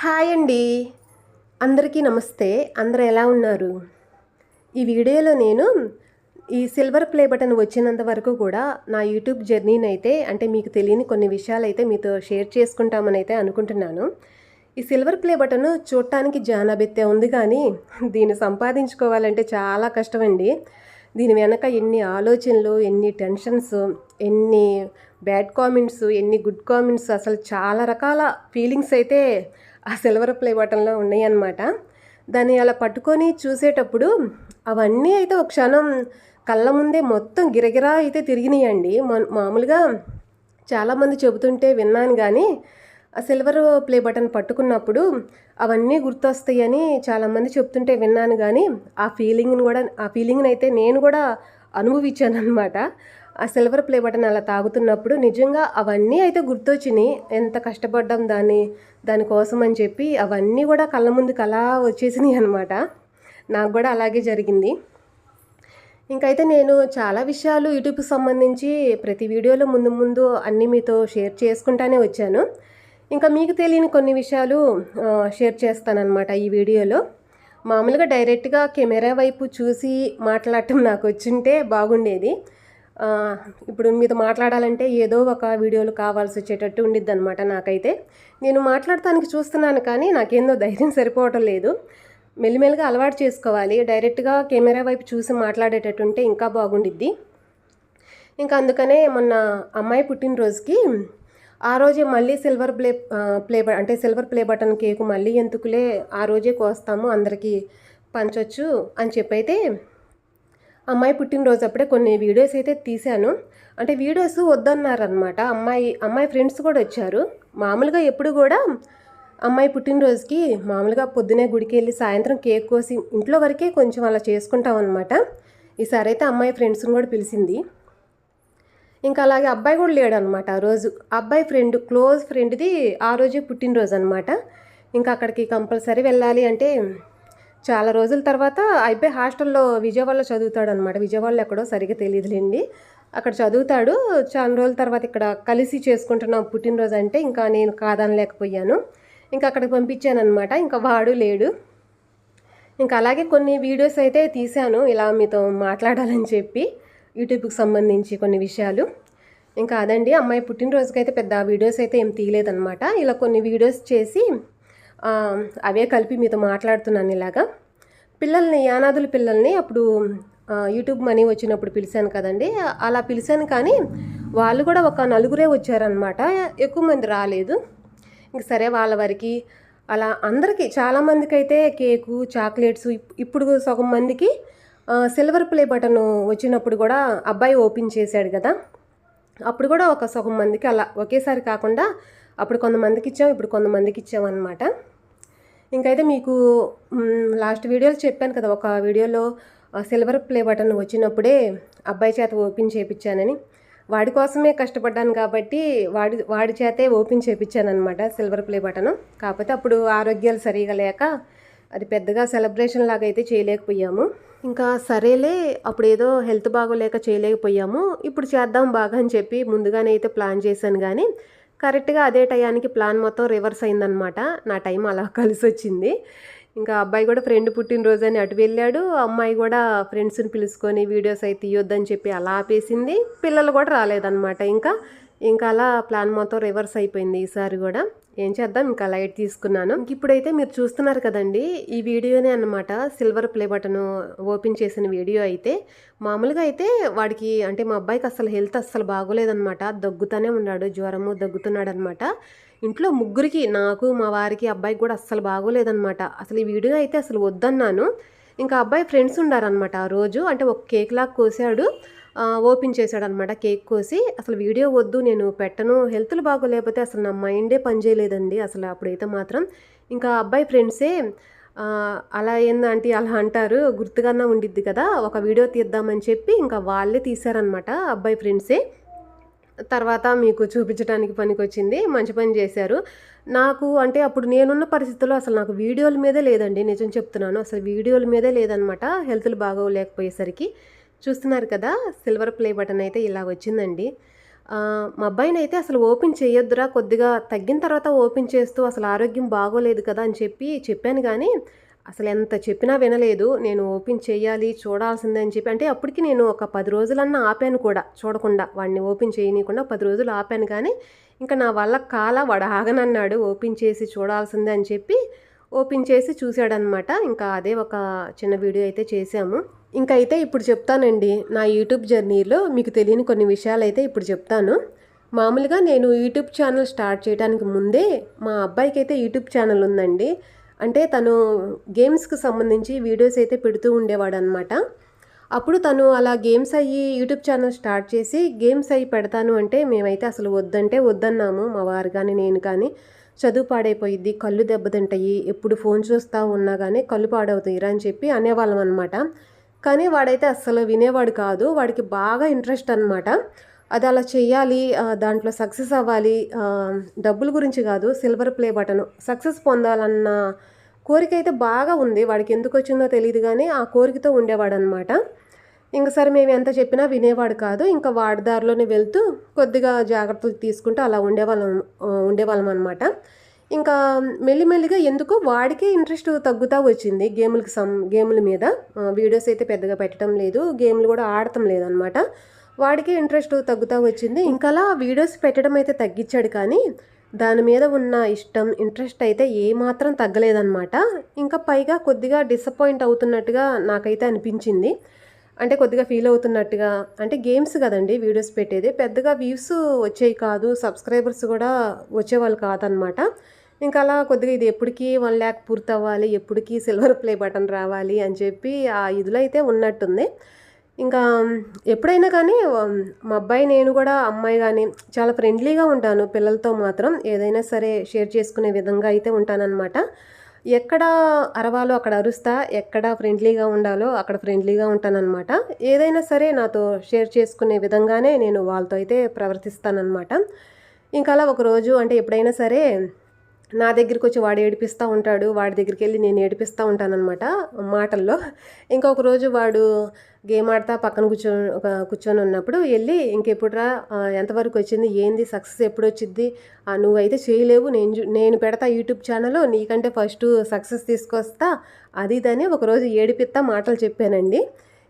Hi అండి. అందరికీ నమస్తే. అందరు ఎలా ఉన్నారు? ఈ వీడియోలో నేను ఈ సిల్వర్ ప్లే బటన్ వచ్చినంత వరకు కూడా నా యూట్యూబ్ జర్నీని అయితే అంటే మీకు తెలియని కొన్ని విషయాలు అయితే మీతో షేర్ చేసుకుంటామని అయితే అనుకుంటున్నాను. ఈ సిల్వర్ ప్లే బటన్ చూడటానికి జానాబెత్తే ఉంది కానీ దీన్ని సంపాదించుకోవాలంటే చాలా కష్టమండి. దీని వెనక ఎన్ని ఆలోచనలు ఎన్ని టెన్షన్స్ ఎన్ని బ్యాడ్ కామెంట్స్ ఎన్ని గుడ్ కామెంట్స్ అసలు చాలా రకాల ఫీలింగ్స్ అయితే ఆ సిల్వర్ ప్లే బటన్లో ఉన్నాయన్నమాట. దాన్ని అలా పట్టుకొని చూసేటప్పుడు అవన్నీ అయితే ఒక క్షణం కళ్ళ ముందే మొత్తం గిరగిరా అయితే తిరిగినాయండి. మామూలుగా చాలామంది చెబుతుంటే విన్నాను కానీ ఆ సిల్వర్ ప్లే బటన్ పట్టుకున్నప్పుడు అవన్నీ గుర్తొస్తాయని చాలామంది చెప్తుంటే విన్నాను కానీ ఆ ఫీలింగ్ని కూడా ఆ ఫీలింగ్ని అయితే నేను కూడా అనుభవించాను అనమాట ఆ సిల్వర్ ప్లే బటన్ అలా తాగుతున్నప్పుడు నిజంగా అవన్నీ అయితే గుర్తొచ్చినాయి. ఎంత కష్టపడ్డాం దాన్ని దానికోసం అని చెప్పి అవన్నీ కూడా కళ్ళ ముందుకు అలా వచ్చేసినాయి అనమాట నాకు కూడా అలాగే జరిగింది. ఇంకైతే నేను చాలా విషయాలు యూట్యూబ్కి సంబంధించి ప్రతి వీడియోలో ముందు ముందు అన్నీ మీతో షేర్ చేసుకుంటానే వచ్చాను. ఇంకా మీకు తెలియని కొన్ని విషయాలు షేర్ చేస్తానన్నమాట ఈ వీడియోలో. మామూలుగా డైరెక్ట్గా కెమెరా వైపు చూసి మాట్లాడటం నాకు వచ్చింటే బాగుండేది. ఇప్పుడు మీతో మాట్లాడాలంటే ఏదో ఒక వీడియోలు కావాల్సి వచ్చేటట్టు ఉండిద్ది అనమాట నాకైతే. నేను మాట్లాడటానికి చూస్తున్నాను కానీ నాకేందో ధైర్యం సరిపోవటం లేదు. మెల్లిమెల్లిగా అలవాటు చేసుకోవాలి. డైరెక్ట్గా కెమెరా వైపు చూసి మాట్లాడేటట్టు ఉంటే ఇంకా బాగుండిద్ది. ఇంకా అందుకనే మొన్న అమ్మాయి పుట్టినరోజుకి ఆ రోజే మళ్ళీ సిల్వర్ ప్లే ప్లే బ- అంటే సిల్వర్ ప్లే బటన్ కేకు మళ్ళీ ఎందుకులే ఆ రోజే కోస్తాము అందరికీ పంచొచ్చు అని చెప్పైతే అమ్మాయి పుట్టినరోజు అప్పుడే కొన్ని వీడియోస్ అయితే తీశాను. అంటే వీడియోస్ వద్దన్నారనమాట అమ్మాయి అమ్మాయి ఫ్రెండ్స్ కూడా వచ్చారు. మామూలుగా ఎప్పుడు కూడా అమ్మాయి పుట్టినరోజుకి మామూలుగా పొద్దునే గుడికి వెళ్ళి సాయంత్రం కేక్ కోసి ఇంట్లో వరకే కొంచెం అలా చేసుకుంటాం అనమాట ఈసారి అయితే అమ్మాయి ఫ్రెండ్స్ని కూడా పిలిచింది. ఇంకా అలాగే అబ్బాయి కూడా లేడు అనమాట ఆ రోజు. అబ్బాయి ఫ్రెండ్ క్లోజ్ ఫ్రెండ్ది ఆ రోజే పుట్టినరోజు అనమాట ఇంకా అక్కడికి కంపల్సరీ వెళ్ళాలి అంటే చాలా రోజుల తర్వాత అయిపోయి హాస్టల్లో విజయవాడలో చదువుతాడు అనమాట విజయవాడలో ఎక్కడో సరిగ్గా తెలియదులేండి అక్కడ చదువుతాడు. చాలా రోజుల తర్వాత ఇక్కడ కలిసి చేసుకుంటున్నాం పుట్టినరోజు అంటే ఇంకా నేను కాదనలేకపోయాను. ఇంకా అక్కడికి పంపించాను అనమాట ఇంకా వాడు లేడు. ఇంకా అలాగే కొన్ని వీడియోస్ అయితే తీశాను. ఇలా మీతో మాట్లాడాలని చెప్పి యూట్యూబ్కి సంబంధించి కొన్ని విషయాలు. ఇంకా అదండి. అమ్మాయి పుట్టినరోజుకి అయితే పెద్ద వీడియోస్ అయితే ఏం తీయలేదన్నమాట. ఇలా కొన్ని వీడియోస్ చేసి అవే కలిపి మీతో మాట్లాడుతున్నాను ఇలాగా. పిల్లల్ని యానాదుల పిల్లల్ని అప్పుడు యూట్యూబ్ మనీ వచ్చినప్పుడు పిలిచాను కదండి. అలా పిలిచాను కానీ వాళ్ళు కూడా ఒక నలుగురే వచ్చారనమాట ఎక్కువ మంది రాలేదు. ఇంక సరే వాళ్ళ వరకు అలా అందరికీ చాలామందికి అయితే కేకు చాక్లెట్స్ ఇప్- ఇప్పుడు సగం మందికి సిల్వర్ ప్లే బటన్ వచ్చినప్పుడు కూడా అబ్బాయి ఓపెన్ చేశాడు కదా. అప్పుడు కూడా ఒక సగం మందికి అలా ఒకేసారి కాకుండా అప్పుడు కొంతమందికి ఇచ్చాం ఇప్పుడు కొంతమందికి ఇచ్చామన్నమాట. ఇంకైతే మీకు లాస్ట్ వీడియోలో చెప్పాను కదా ఒక వీడియోలో సిల్వర్ ప్లే బటన్ వచ్చినప్పుడే అబ్బాయి చేత ఓపెన్ చేయించానని వాడి కోసమే కష్టపడ్డాను కాబట్టి వాడి వాడి చేతే ఓపెన్ చేయించాను అనమాట సిల్వర్ ప్లే బటన్. కాకపోతే అప్పుడు ఆరోగ్యాలు సరిగా లేక అది పెద్దగా సెలబ్రేషన్ లాగా అయితే చేయలేకపోయాము. ఇంకా సరేలే అప్పుడు ఏదో హెల్త్ బాగోలేక చేయలేకపోయాము. ఇప్పుడు చేద్దాం బాగా అని చెప్పి ముందుగానే అయితే ప్లాన్ చేశాను కానీ కరెక్ట్గా అదే టయానికి ప్లాన్ మొత్తం రివర్స్ అయిందనమాట నా టైం అలా కలిసి వచ్చింది ఇంకా అబ్బాయి కూడా ఫ్రెండ్ పుట్టినరోజు అని అటు వెళ్ళాడు. అమ్మాయి కూడా ఫ్రెండ్స్ని పిలుచుకొని వీడియోస్ అయితే తీయొద్దని చెప్పి అలా ఆపేసింది. పిల్లలు కూడా రాలేదన్నమాట. ఇంకా ఇంకా అలా ప్లాన్ మొత్తం రివర్స్ అయిపోయింది ఈసారి కూడా. ఏం చేద్దాం? ఇంకా లైట్ తీసుకున్నాను. ఇప్పుడైతే మీరు చూస్తున్నారు కదండి ఈ వీడియోనే అనమాట సిల్వర్ ప్లే బటన్ ఓపెన్ చేసిన వీడియో అయితే. మామూలుగా అయితే వాడికి అంటే మా అబ్బాయికి అసలు హెల్త్ అస్సలు బాగోలేదనమాట దగ్గుతానే ఉన్నాడు జ్వరము దగ్గుతున్నాడు అనమాట ఇంట్లో ముగ్గురికి నాకు మా వారికి అబ్బాయికి కూడా అస్సలు బాగోలేదనమాట అసలు ఈ వీడియో అయితే అసలు వద్దన్నాను. ఇంకా అబ్బాయి ఫ్రెండ్స్ ఉండారనమాట ఆ రోజు. అంటే ఒక కేక్ లాగా కోసాడు. ఓపెన్ చేశాడు అనమాట కేక్ కోసి. అసలు వీడియో వద్దు నేను పెట్టను. హెల్త్లు బాగోలేకపోతే అసలు నా మైండే పనిచేయలేదండి అసలు అప్పుడైతే మాత్రం ఇంకా అబ్బాయి ఫ్రెండ్సే అలా ఏందంటే అలా అంటారు. గుర్తుగానే ఉండిద్ది కదా ఒక వీడియో తీద్దామని చెప్పి ఇంకా వాళ్ళే తీశారనమాట అబ్బాయి ఫ్రెండ్సే. తర్వాత మీకు చూపించడానికి పనికొచ్చింది మంచి పని చేశారు. నాకు అంటే అప్పుడు నేనున్న పరిస్థితుల్లో అసలు నాకు వీడియోల మీదే లేదండి నిజం చెప్తున్నాను. అసలు వీడియోల మీదే లేదనమాట హెల్త్లు బాగోలేకపోయేసరికి. చూస్తున్నారు కదా సిల్వర్ ప్లే బటన్ అయితే ఇలా వచ్చిందండి. మా అబ్బాయిని అయితే అసలు ఓపెన్ చేయొద్దురా కొద్దిగా తగ్గిన తర్వాత ఓపెన్ చేస్తూ అసలు ఆరోగ్యం బాగోలేదు కదా అని చెప్పి చెప్పాను కానీ అసలు ఎంత చెప్పినా వినలేదు. నేను ఓపెన్ చేయాలి చూడాల్సిందే అని చెప్పి అంటే అప్పటికి నేను ఒక పది రోజులన్నా ఆపాను కూడా చూడకుండా వాడిని ఓపెన్ చేయనీయకుండా పది రోజులు ఆపాను కానీ ఇంకా నా వల్ల కాల వాడు ఆగనన్నాడు ఓపెన్ చేసి చూడాల్సిందే అని చెప్పి ఓపెన్ చేసి చూశాడనమాట. ఇంకా అదే ఒక చిన్న వీడియో అయితే చేశాము. ఇంకా అయితే ఇప్పుడు చెప్తానండి నా యూట్యూబ్ జర్నీలో మీకు తెలియని కొన్ని విషయాలు అయితే ఇప్పుడు చెప్తాను. మామూలుగా నేను యూట్యూబ్ ఛానల్ స్టార్ట్ చేయడానికి ముందే మా అబ్బాయికి అయితే యూట్యూబ్ ఛానల్ ఉందండి. అంటే తను గేమ్స్కి సంబంధించి వీడియోస్ అయితే పెడుతూ ఉండేవాడు అనమాట అప్పుడు తను అలా గేమ్స్ అయ్యి యూట్యూబ్ ఛానల్ స్టార్ట్ చేసి గేమ్స్ అయ్యి పెడతాను అంటే మేమైతే అసలు వద్దంటే వద్దన్నాము మా వారు కానీ నేను కానీ. చదువు పాడైపోయిద్ది కళ్ళు దెబ్బతింటాయి ఎప్పుడు ఫోన్ చూస్తూ ఉన్నా కానీ కళ్ళు పాడవుతాయిరా అని చెప్పి అనేవాళ్ళం అనమాట కానీ వాడైతే అస్సలు వినేవాడు కాదు వాడికి బాగా ఇంట్రెస్ట్ అనమాట అది అలా చెయ్యాలి దాంట్లో సక్సెస్ అవ్వాలి డబ్బుల గురించి కాదు సిల్వర్ ప్లే బటన్. సక్సెస్ పొందాలన్న కోరిక అయితే బాగా ఉంది వాడికి ఎందుకు వచ్చిందో తెలియదు కానీ ఆ కోరికతో ఉండేవాడు అనమాట ఇంక సరే మేము ఎంత చెప్పినా వినేవాడు కాదు. ఇంకా వాడి దారిలోనే వెళ్తూ కొద్దిగా జాగ్రత్తలు తీసుకుంటూ అలా ఉండేవాళ్ళం ఉండేవాళ్ళం అనమాట ఇంకా మెల్లిమెల్లిగా ఎందుకో వాడికే ఇంట్రెస్ట్ తగ్గుతూ వచ్చింది గేములకి సం గేముల మీద. వీడియోస్ అయితే పెద్దగా పెట్టడం లేదు గేమ్లు కూడా ఆడటం లేదనమాట వాడికే ఇంట్రెస్ట్ తగ్గుతూ వచ్చింది. ఇంకా అలా వీడియోస్ పెట్టడం అయితే తగ్గించాడు కానీ దాని మీద ఉన్న ఇష్టం ఇంట్రెస్ట్ అయితే ఏమాత్రం తగ్గలేదన్నమాట. ఇంకా పైగా కొద్దిగా డిసప్పాయింట్ అవుతున్నట్టుగా నాకైతే అనిపించింది. అంటే కొద్దిగా ఫీల్ అవుతున్నట్టుగా అంటే గేమ్స్ కదండి వీడియోస్ పెట్టేది. పెద్దగా వ్యూస్ వచ్చేవి కాదు సబ్స్క్రైబర్స్ కూడా వచ్చేవాళ్ళు కాదనమాట. ఇంకా అలా కొద్దిగా ఇది ఎప్పటికీ వన్ ల్యాక్ పూర్తి అవ్వాలి ఎప్పటికీ సిల్వర్ ప్లే బటన్ రావాలి అని చెప్పి ఆ ఇదిలో అయితే ఉన్నట్టుంది. ఇంకా ఎప్పుడైనా కానీ మా అబ్బాయి నేను కూడా అమ్మాయి కానీ చాలా ఫ్రెండ్లీగా ఉంటాను పిల్లలతో మాత్రం. ఏదైనా సరే షేర్ చేసుకునే విధంగా అయితే ఉంటానన్నమాట. ఎక్కడ అరవాలో అక్కడ అరుస్తా ఎక్కడ ఫ్రెండ్లీగా ఉండాలో అక్కడ ఫ్రెండ్లీగా ఉంటానన్నమాట. ఏదైనా సరే నాతో షేర్ చేసుకునే విధంగానే నేను వాళ్ళతో అయితే ప్రవర్తిస్తానన్నమాట. ఇంకా అలా ఒకరోజు అంటే ఎప్పుడైనా సరే నా దగ్గరికి వచ్చి వాడు ఏడిపిస్తూ ఉంటాడు వాడి దగ్గరికి వెళ్ళి నేను ఏడిపిస్తూ ఉంటానన్నమాట మాటల్లో. ఇంకా రోజు వాడు గేమ్ ఆడతా పక్కన కూర్చో ఒక కూర్చొని ఉన్నప్పుడు వెళ్ళి ఇంకెప్పుడురా ఎంతవరకు వచ్చింది ఏంది సక్సెస్ ఎప్పుడు వచ్చింది ఆ, నువ్వైతే చేయలేవు నేను నేను పెడతా యూట్యూబ్ ఛానల్ నీకంటే ఫస్ట్ సక్సెస్ తీసుకొస్తా అది ఇదని ఒకరోజు ఏడిపిస్తా మాటలు చెప్పానండి.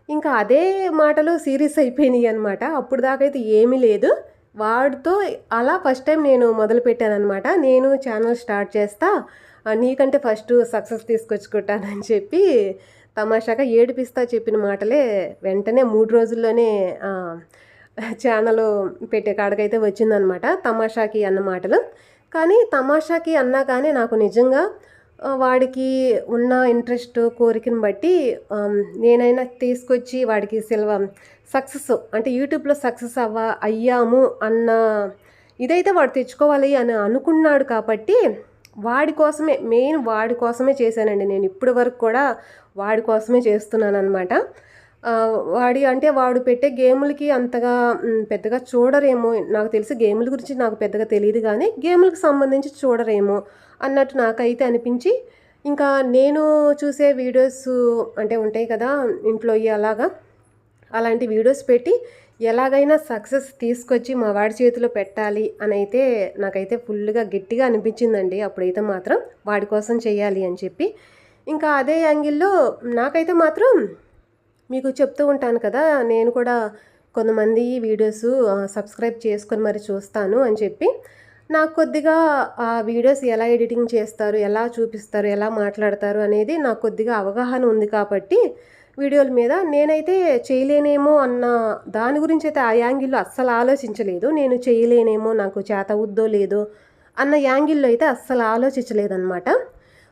ఇంకా అదే మాటలు సీరియస్ అయిపోయినాయి అనమాట అప్పుడు దాకా అయితే ఏమీ లేదు. వాడితో అలా ఫస్ట్ టైం నేను మొదలుపెట్టానమాట నేను ఛానల్ స్టార్ట్ చేస్తా నీకంటే ఫస్ట్ సక్సెస్ తీసుకొచ్చుకుంటానని చెప్పి తమాషాగా ఏడిపిస్తా చెప్పిన మాటలే వెంటనే మూడు రోజుల్లోనే ఛానల్ పెట్టే కాడకైతే వచ్చిందనమాట తమాషాకి అన్న మాటలు. కానీ తమాషాకి అన్నా కానీ నాకు నిజంగా వాడికి ఉన్న ఇంట్రెస్ట్ కోరికను బట్టి నేనైనా తీసుకొచ్చి వాడికి సిల్వ సక్సెస్ అంటే యూట్యూబ్లో సక్సెస్ అవ్వ అయ్యాము అన్న ఇదైతే వాడు తెచ్చుకోవాలి అని అనుకున్నాడు కాబట్టి వాడి కోసమే మెయిన్ వాడి కోసమే చేశానండి నేను ఇప్పటి వరకు కూడా వాడి కోసమే చేస్తున్నాను అనమాట వాడి అంటే వాడు పెట్టే గేములకి అంతగా పెద్దగా చూడరేమో. నాకు తెలిసి గేముల గురించి నాకు పెద్దగా తెలియదు కానీ గేములకు సంబంధించి చూడరేమో అన్నట్టు నాకైతే అనిపించి ఇంకా నేను చూసే వీడియోస్ అంటే ఉంటాయి కదా ఇంట్లో అలాగా అలాంటి వీడియోస్ పెట్టి ఎలాగైనా సక్సెస్ తీసుకొచ్చి మా వాడి చేతిలో పెట్టాలి అని అయితే నాకైతే ఫుల్గా గట్టిగా అనిపించిందండి. అప్పుడైతే మాత్రం వాడి కోసం చేయాలి అని చెప్పి. ఇంకా అదే యాంగిల్లో నాకైతే మాత్రం మీకు చెప్తూ ఉంటాను కదా నేను కూడా కొంతమంది వీడియోస్ సబ్స్క్రైబ్ చేసుకొని మరి చూస్తాను అని చెప్పి. నాకు కొద్దిగా ఆ వీడియోస్ ఎలా ఎడిటింగ్ చేస్తారు ఎలా చూపిస్తారు ఎలా మాట్లాడతారు అనేది నాకు కొద్దిగా అవగాహన ఉంది కాబట్టి వీడియోల మీద నేనైతే చేయలేనేమో అన్న దాని గురించి అయితే ఆ యాంగిల్లో అస్సలు ఆలోచించలేదు. నేను చేయలేనేమో నాకు చేత అవుద్దో లేదో అన్న యాంగిల్లో అయితే అస్సలు ఆలోచించలేదన్నమాట.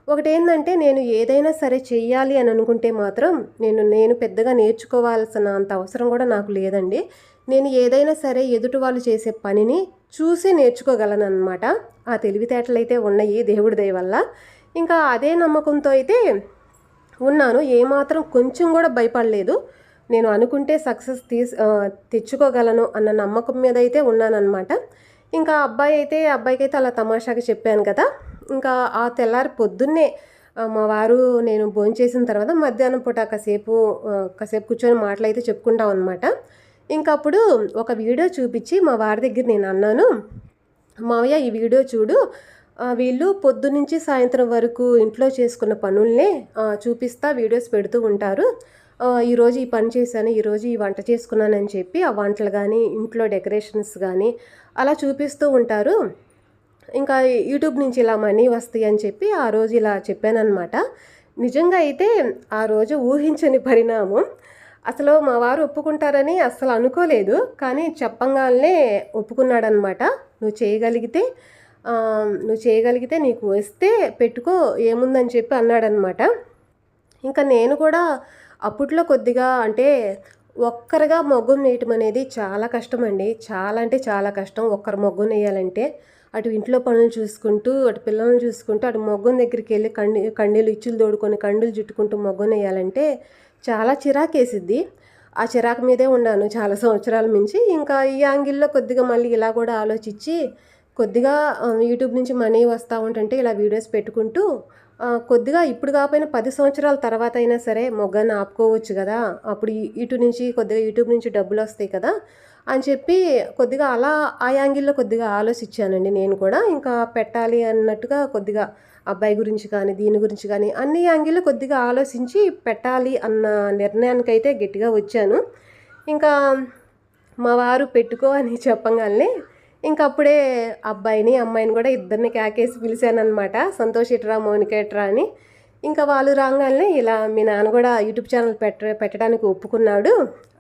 ఒకటి ఏంటంటే నేను ఏదైనా సరే చెయ్యాలి అని అనుకుంటే మాత్రం నేను నేను పెద్దగా నేర్చుకోవాల్సిన అంత అవసరం కూడా నాకు లేదండి. నేను ఏదైనా సరే ఎదుటి వాళ్ళు చేసే పనిని చూసి నేర్చుకోగలను అనమాట ఆ తెలివితేటలు అయితే ఉన్నాయి దేవుడి దయ వల్ల. ఇంకా అదే నమ్మకంతో అయితే ఉన్నాను. ఏమాత్రం కొంచెం కూడా భయపడలేదు. నేను అనుకుంటే సక్సెస్ తీస్ తెచ్చుకోగలను అన్న నమ్మకం మీద అయితే ఉన్నానన్నమాట. ఇంకా అబ్బాయి అయితే అబ్బాయికి అయితే అలా తమాషాగా చెప్పాను కదా. ఇంకా ఆ తెల్లారి పొద్దున్నే మా వారు నేను భోంచేసిన తర్వాత మధ్యాహ్నం పూట కాసేపు కాసేపు కూర్చొని మాటలు అయితే చెప్పుకుంటాం అనమాట ఇంకప్పుడు ఒక వీడియో చూపించి మా వారి దగ్గర నేను అన్నాను మావయ్య ఈ వీడియో చూడు. వీళ్ళు పొద్దునుంచి సాయంత్రం వరకు ఇంట్లో చేసుకున్న పనుల్నే చూపిస్తా వీడియోస్ పెడుతూ ఉంటారు. ఈరోజు ఈ పని చేశాను ఈరోజు ఈ వంట చేసుకున్నానని చెప్పి ఆ వంటలు కానీ ఇంట్లో డెకరేషన్స్ కానీ అలా చూపిస్తూ ఉంటారు. ఇంకా యూట్యూబ్ నుంచి ఇలా మనీ వస్తాయి అని చెప్పి ఆ రోజు ఇలా చెప్పానమాట నిజంగా అయితే ఆ రోజు ఊహించని పరిణామం. అసలు మా వారు ఒప్పుకుంటారని అసలు అనుకోలేదు. కానీ చెప్పంగానే ఒప్పుకున్నాడనమాట నువ్వు చేయగలిగితే నువ్వు చేయగలిగితే నీకు వస్తే పెట్టుకో ఏముందని చెప్పి అన్నాడనమాట ఇంకా నేను కూడా అప్పట్లో కొద్దిగా అంటే ఒక్కరిగా మొగ్గు నేయటం అనేది చాలా కష్టం అండి చాలా అంటే చాలా కష్టం ఒక్కరు మొగ్గు నేయాలంటే. అటు ఇంట్లో పనులు చూసుకుంటూ అటు పిల్లల్ని చూసుకుంటూ అటు మొగ్గం దగ్గరికి వెళ్ళి కండి కండీలు ఇచ్చులు తోడుకొని కండులు చుట్టుకుంటూ మొగ్గం వేయాలంటే చాలా చిరాకేసిద్ది. ఆ చిరాకు మీదే ఉన్నాను చాలా సంవత్సరాల నుంచి. ఇంకా ఈ యాంగిల్లో కొద్దిగా మళ్ళీ ఇలా కూడా ఆలోచించి కొద్దిగా యూట్యూబ్ నుంచి మనీ వస్తూ ఉంటుంటే ఇలా వీడియోస్ పెట్టుకుంటూ కొద్దిగా ఇప్పుడు కాకపోయినా పది సంవత్సరాల తర్వాత అయినా సరే మొగ్గని ఆపుకోవచ్చు కదా. అప్పుడు ఇటు నుంచి కొద్దిగా యూట్యూబ్ నుంచి డబ్బులు వస్తాయి కదా. అని చెప్పి కొద్దిగా అలా ఆ యాంగిల్లో కొద్దిగా ఆలోచించానండి నేను కూడా. ఇంకా పెట్టాలి అన్నట్టుగా కొద్దిగా అబ్బాయి గురించి కానీ దీని గురించి కానీ అన్ని యాంగిల్లో కొద్దిగా ఆలోచించి పెట్టాలి అన్న నిర్ణయానికైతే గట్టిగా వచ్చాను. ఇంకా మా వారు పెట్టుకో అని చెప్పగానే ఇంకా అప్పుడే అబ్బాయిని అమ్మాయిని కూడా ఇద్దరిని కేకేసి పిలిచానమాట సంతోష్ ఇట్రా మౌనిక ఇట్రా అని. ఇంకా వాళ్ళు రాగానే ఇలా మీ నాన్న కూడా యూట్యూబ్ ఛానల్ పెట్ట పెట్టడానికి ఒప్పుకున్నాడు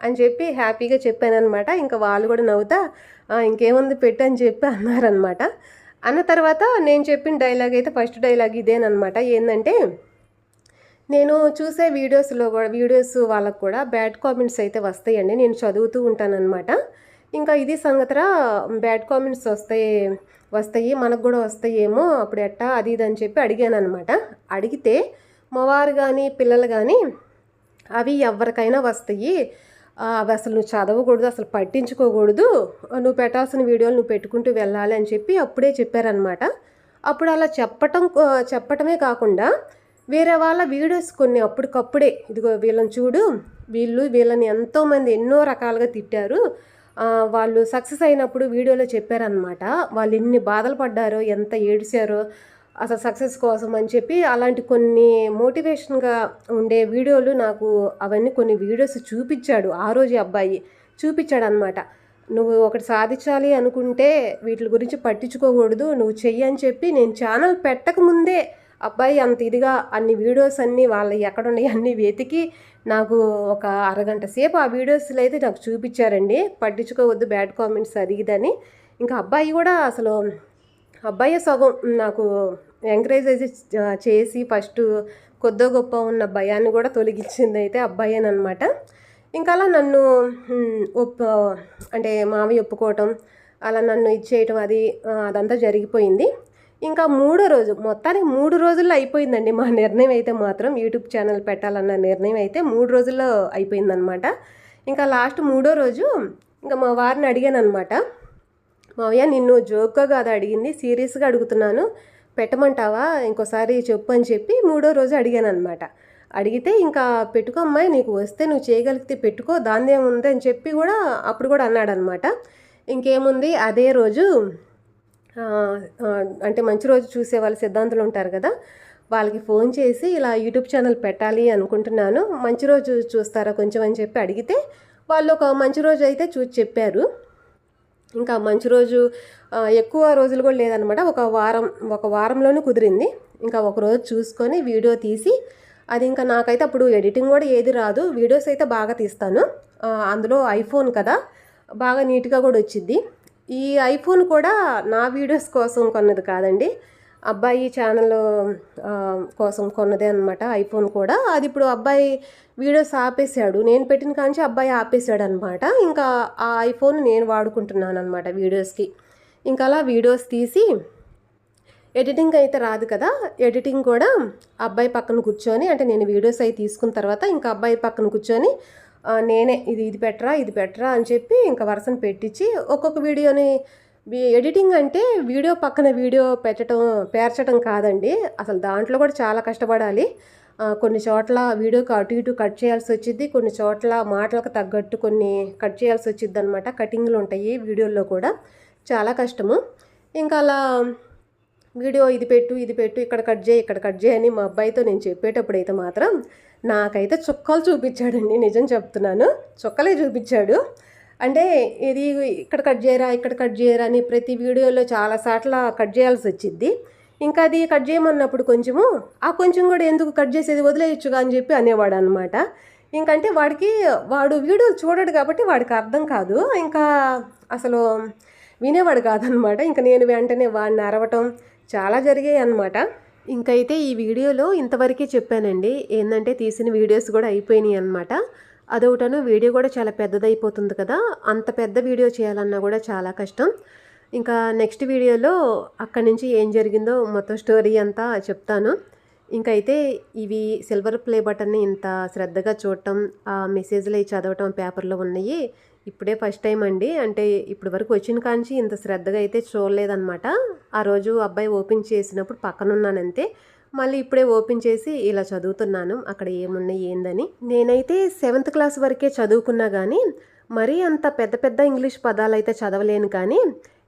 అని చెప్పి హ్యాపీగా చెప్పానమాట ఇంకా వాళ్ళు కూడా నవ్వుతా ఇంకేముంది పెట్టు అని చెప్పి అన్నారనమాట అన్న తర్వాత నేను చెప్పిన డైలాగ్ అయితే ఫస్ట్ డైలాగ్ ఇదేనమాట ఏంటంటే నేను చూసే వీడియోస్లో కూడా వీడియోస్ వాళ్ళకు కూడా బ్యాడ్ కామెంట్స్ అయితే వస్తాయండి. నేను చదువుతూ ఉంటానన్నమాట. ఇంకా ఇది సంగతిరా బ్యాడ్ కామెంట్స్ వస్తాయి వస్తాయి మనకు కూడా వస్తాయేమో అప్పుడు ఎట్టా? అది ఇది అని చెప్పి అడిగాను అనమాట అడిగితే మావారు కానీ పిల్లలు కానీ అవి ఎవరికైనా వస్తాయి. అవి అసలు నువ్వు చదవకూడదు అసలు పట్టించుకోకూడదు. నువ్వు పెట్టాల్సిన వీడియోలు నువ్వు పెట్టుకుంటూ వెళ్ళాలి అని చెప్పి అప్పుడే చెప్పారనమాట అప్పుడు అలా చెప్పటం చెప్పటమే కాకుండా వేరే వాళ్ళ వీడియోస్ కొన్ని అప్పటికప్పుడే. ఇదిగో వీళ్ళని చూడు వీళ్ళు వీళ్ళని ఎంతోమంది ఎన్నో రకాలుగా తిట్టారు. వాళ్ళు సక్సెస్ అయినప్పుడు వీడియోలో చెప్పారనమాట వాళ్ళు ఎన్ని బాధలు పడ్డారో ఎంత ఏడిచారో అసలు సక్సెస్ కోసం అని చెప్పి అలాంటి కొన్ని మోటివేషన్గా ఉండే వీడియోలు నాకు అవన్నీ కొన్ని వీడియోస్ చూపించాడు ఆ రోజు అబ్బాయి. చూపించాడు అనమాట నువ్వు ఒకటి సాధించాలి అనుకుంటే వీటి గురించి పట్టించుకోకూడదు నువ్వు చెయ్యి అని చెప్పి నేను ఛానల్ పెట్టకముందే అబ్బాయి అంత ఇదిగా అన్ని వీడియోస్ అన్నీ వాళ్ళ ఎక్కడున్నాయి అన్నీ వెతికి నాకు ఒక అరగంట సేపు ఆ వీడియోస్లో అయితే నాకు చూపించారండి. పట్టించుకోవద్దు బ్యాడ్ కామెంట్స్ అది ఇదని ఇంకా అబ్బాయి కూడా అసలు అబ్బాయి సగం నాకు ఎంకరేజ్ అయితే చేసి ఫస్ట్ కొద్దో గొప్ప ఉన్న భయాన్ని కూడా తొలగించింది అయితే అబ్బాయేనమాట ఇంకా అలా నన్ను ఒప్పు ఒప్ప అంటే మావి ఒప్పుకోవటం అలా నన్ను ఇచ్చేయటం అది అదంతా జరిగిపోయింది. ఇంకా మూడో రోజు మొత్తానికి మూడు రోజుల్లో అయిపోయిందండి మా నిర్ణయం అయితే మాత్రం. యూట్యూబ్ ఛానల్ పెట్టాలన్న నిర్ణయం అయితే మూడు రోజుల్లో అయిపోయిందనమాట ఇంకా లాస్ట్ మూడో రోజు ఇంకా మా వారిని అడిగాను అనమాట మావయ్య నిన్ను జోక్గా కాదు అడిగింది సీరియస్గా అడుగుతున్నాను. పెట్టమంటావా? ఇంకోసారి చెప్పు అని చెప్పి మూడో రోజు అడిగాను అనమాట అడిగితే ఇంకా పెట్టుకో అమ్మాయి నీకు వస్తే నువ్వు చేయగలిగితే పెట్టుకో దాని ఏముంది అని చెప్పి కూడా అప్పుడు కూడా అన్నాడనమాట ఇంకేముంది? అదే రోజు అంటే మంచి రోజు చూసే వాళ్ళ సిద్ధాంతులు ఉంటారు కదా వాళ్ళకి ఫోన్ చేసి ఇలా యూట్యూబ్ ఛానల్ పెట్టాలి అనుకుంటున్నాను మంచి రోజు చూస్తారా కొంచెం అని చెప్పి అడిగితే వాళ్ళు ఒక మంచి రోజు అయితే చూసి చెప్పారు. ఇంకా మంచి రోజు ఎక్కువ రోజులు కూడా లేదనమాట ఒక వారం ఒక వారంలోనే కుదిరింది. ఇంకా ఒక రోజు చూసుకొని వీడియో తీసి అది ఇంకా నాకైతే అప్పుడు ఎడిటింగ్ కూడా ఏది రాదు వీడియోస్ అయితే బాగా తీస్తాను. అందులో ఐఫోన్ కదా బాగా నీట్గా కూడా వచ్చింది. ఈ ఐఫోన్ కూడా నా వీడియోస్ కోసం కొన్నది కాదండి. అబ్బాయి ఛానల్ కోసం కొన్నదే అనమాట ఐఫోన్ కూడా. అది ఇప్పుడు అబ్బాయి వీడియోస్ ఆపేశాడు. నేను పెట్టిన కాంచి అబ్బాయి ఆపేశాడు అనమాట ఇంకా ఆ ఐఫోన్ నేను వాడుకుంటున్నాను అనమాట వీడియోస్కి. ఇంకా అలా వీడియోస్ తీసి ఎడిటింగ్ అయితే రాదు కదా. ఎడిటింగ్ కూడా అబ్బాయి పక్కన కూర్చొని అంటే నేను వీడియోస్ అవి తీసుకున్న తర్వాత ఇంకా అబ్బాయి పక్కన కూర్చొని నేనే ఇది ఇది పెట్టరా ఇది పెట్టరా అని చెప్పి ఇంకా వరుసను పెట్టించి ఒక్కొక్క వీడియోని ఎడిటింగ్ అంటే వీడియో పక్కన వీడియో పెట్టడం పేర్చడం కాదండి. అసలు దాంట్లో కూడా చాలా కష్టపడాలి. కొన్ని చోట్ల వీడియోకి అటు ఇటు కట్ చేయాల్సి వచ్చింది కొన్ని చోట్ల మాటలకు తగ్గట్టు కొన్ని కట్ చేయాల్సి వచ్చింది అనమాట కటింగ్లు ఉంటాయి వీడియోల్లో కూడా. చాలా కష్టము. ఇంకా అలా వీడియో ఇది పెట్టు ఇది పెట్టు ఇక్కడ కట్ చేయి ఇక్కడ కట్ చేయి అని మా అబ్బాయితో నేను చెప్పేటప్పుడు అయితే మాత్రం నాకైతే చుక్కలు చూపించాడండి నిజం చెప్తున్నాను. చుక్కలే చూపించాడు. అంటే ఇది ఇక్కడ కట్ చేయరా ఇక్కడ కట్ చేయరా అని ప్రతి వీడియోలో చాలా సార్లు కట్ చేయాల్సి వచ్చింది. ఇంకా అది కట్ చేయమన్నప్పుడు కొంచెము ఆ కొంచెం కూడా ఎందుకు కట్ చేసేది వదిలేయచ్చుగా అని చెప్పి అనేవాడు అనమాట ఇంకంటే వాడికి వాడు వీడియోలు చూడడు కాబట్టి వాడికి అర్థం కాదు. ఇంకా అసలు వినేవాడు కాదనమాట ఇంకా నేను వెంటనే వాడిని అరవటం చాలా జరిగాయి అనమాట ఇంకైతే ఈ వీడియోలో ఇంతవరకే చెప్పానండి. ఏంటంటే తీసిన వీడియోస్ కూడా అయిపోయినాయి అనమాట అదొకటను వీడియో కూడా చాలా పెద్దదైపోతుంది కదా. అంత పెద్ద వీడియో చేయాలన్నా కూడా చాలా కష్టం. ఇంకా నెక్స్ట్ వీడియోలో అక్కడి నుంచి ఏం జరిగిందో మొత్తం స్టోరీ అంతా చెప్తాను. ఇంకైతే ఇవి సిల్వర్ ప్లే బటన్ని ఇంత శ్రద్ధగా చూడటం ఆ మెసేజ్లు అవి చదవటం పేపర్లో ఉన్నాయి. ఇప్పుడే ఫస్ట్ టైం అండి. అంటే ఇప్పటి వరకు వచ్చిన కాంచి ఇంత శ్రద్ధగా అయితే చూడలేదన్నమాట. ఆ రోజు అబ్బాయి ఓపెన్ చేసినప్పుడు పక్కనున్నానంతే. మళ్ళీ ఇప్పుడే ఓపెన్ చేసి ఇలా చదువుతున్నాను. అక్కడ ఏమున్నాయి ఏందని. నేనైతే సెవెంత్ క్లాస్ వరకే చదువుకున్నా కానీ మరీ అంత పెద్ద పెద్ద ఇంగ్లీష్ పదాలు అయితే చదవలేను కానీ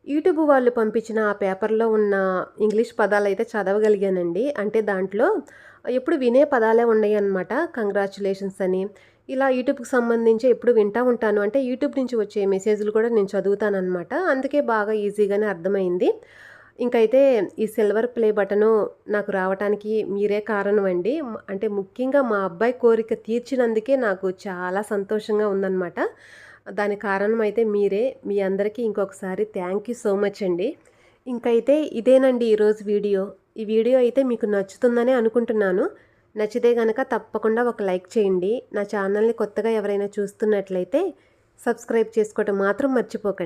యూట్యూబ్ వాళ్ళు పంపించిన ఆ పేపర్లో ఉన్న ఇంగ్లీష్ పదాలు అయితే చదవగలిగానండి. అంటే దాంట్లో ఎప్పుడు వినే పదాలే ఉన్నాయి అనమాట కంగ్రాచులేషన్స్ అని. ఇలా యూట్యూబ్కి సంబంధించి ఎప్పుడు వింటా ఉంటాను. అంటే యూట్యూబ్ నుంచి వచ్చే మెసేజ్లు కూడా నేను చదువుతాను అనమాట అందుకే బాగా ఈజీగానే అర్థమైంది. ఇంకైతే ఈ సిల్వర్ ప్లే బటను నాకు రావడానికి మీరే కారణం అండి అంటే ముఖ్యంగా మా అబ్బాయి కోరిక తీర్చినందుకే నాకు చాలా సంతోషంగా ఉందన్నమాట. దాని కారణం అయితే మీరే. మీ అందరికీ ఇంకొకసారి థ్యాంక్ యూ సో మచ్ అండి. ఇంకైతే ఇదేనండి ఈరోజు వీడియో. ఈ వీడియో అయితే మీకు నచ్చుతుందని అనుకుంటున్నాను. నచ్చితే కనుక తప్పకుండా ఒక లైక్ చేయండి. నా ఛానల్ని కొత్తగా ఎవరైనా చూస్తున్నట్లయితే సబ్స్క్రైబ్ చేసుకోవటం మాత్రం మర్చిపోకండి.